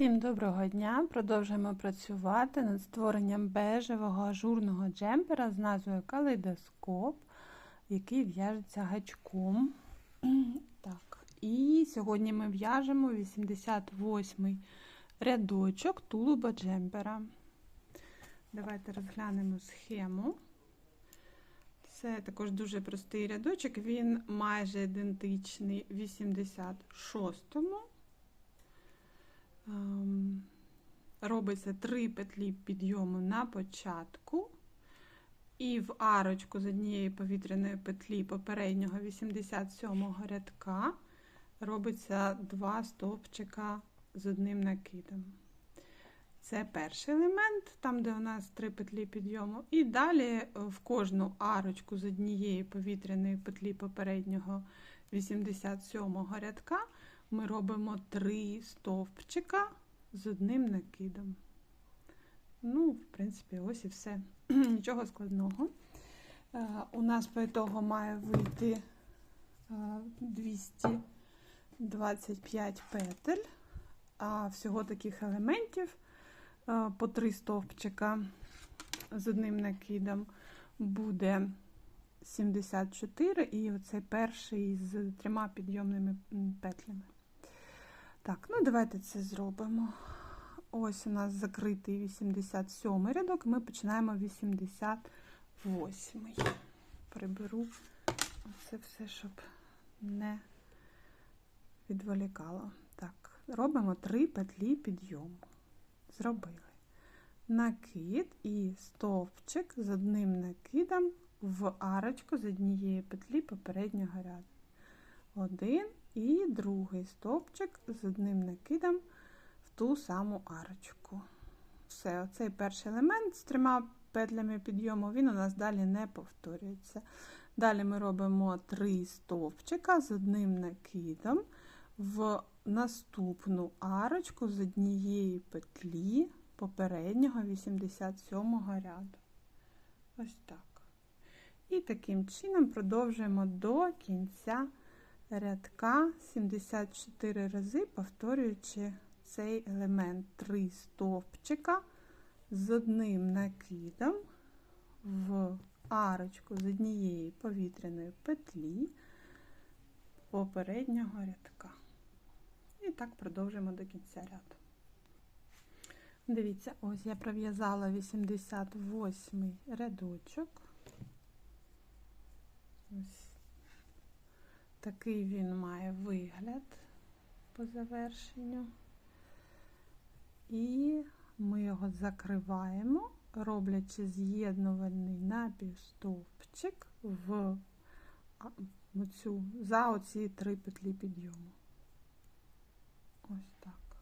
Всім доброго дня! Продовжуємо працювати над створенням бежевого ажурного джемпера з назвою Калейдоскоп, який в'яжеться гачком. Так, І сьогодні ми в'яжемо 88-й рядочок тулуба джемпера. Давайте розглянемо схему. Це також дуже простий рядочок, він майже ідентичний 86-му. Робиться 3 петлі підйому на початку, і в арочку з однієї повітряної петлі попереднього 87-го рядка робиться 2 стовпчика з одним накидом. Це перший елемент, там, де у нас 3 петлі підйому. І далі в кожну арочку з однієї повітряної петлі попереднього 87-го рядка ми робимо три стовпчика з одним накидом. Ну, в принципі, ось і все. Нічого складного. Е, у нас по ітогу має вийти 225 петель, а всього таких елементів е, по три стовпчика з одним накидом буде 74, і оцей перший з трьома підйомними петлями. Так, ну давайте це зробимо. Ось у нас закритий 87 рядок, ми починаємо 88. Приберу це все, щоб не відволікало. Так, робимо 3 петлі підйому. Зробили. Накид і стовпчик з одним накидом в арочку з однієї петлі попереднього ряду. Один і другий стовпчик з одним накидом в ту саму арочку. Все, оцей перший елемент з трьома петлями підйому, він у нас далі не повторюється. Далі ми робимо три стовпчика з одним накидом в наступну арочку з однієї петлі попереднього 87-го ряду. Ось так. І таким чином продовжуємо до кінця рядка 74 рази, повторюючи цей елемент 3 стовпчика з одним накидом в арочку з однієї повітряної петлі попереднього рядка. І так продовжуємо до кінця ряду. Дивіться, ось я пров'язала 88 рядочок. Ось Такий він має вигляд по завершенню. І ми його закриваємо, роблячи з'єднувальний напівстовпчик в оцю, за оці три петлі підйому. Ось так.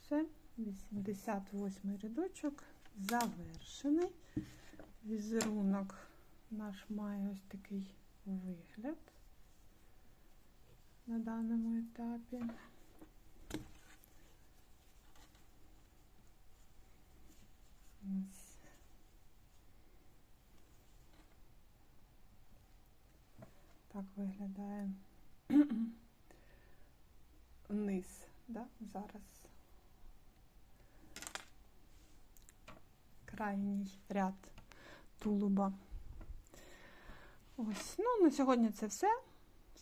Все, 88 рядочок завершений. Візерунок наш має ось такий вигляд на даному етапі. Ось. Так виглядає низ, да, зараз. Крайній ряд тулуба. Ось, ну, на сьогодні це все.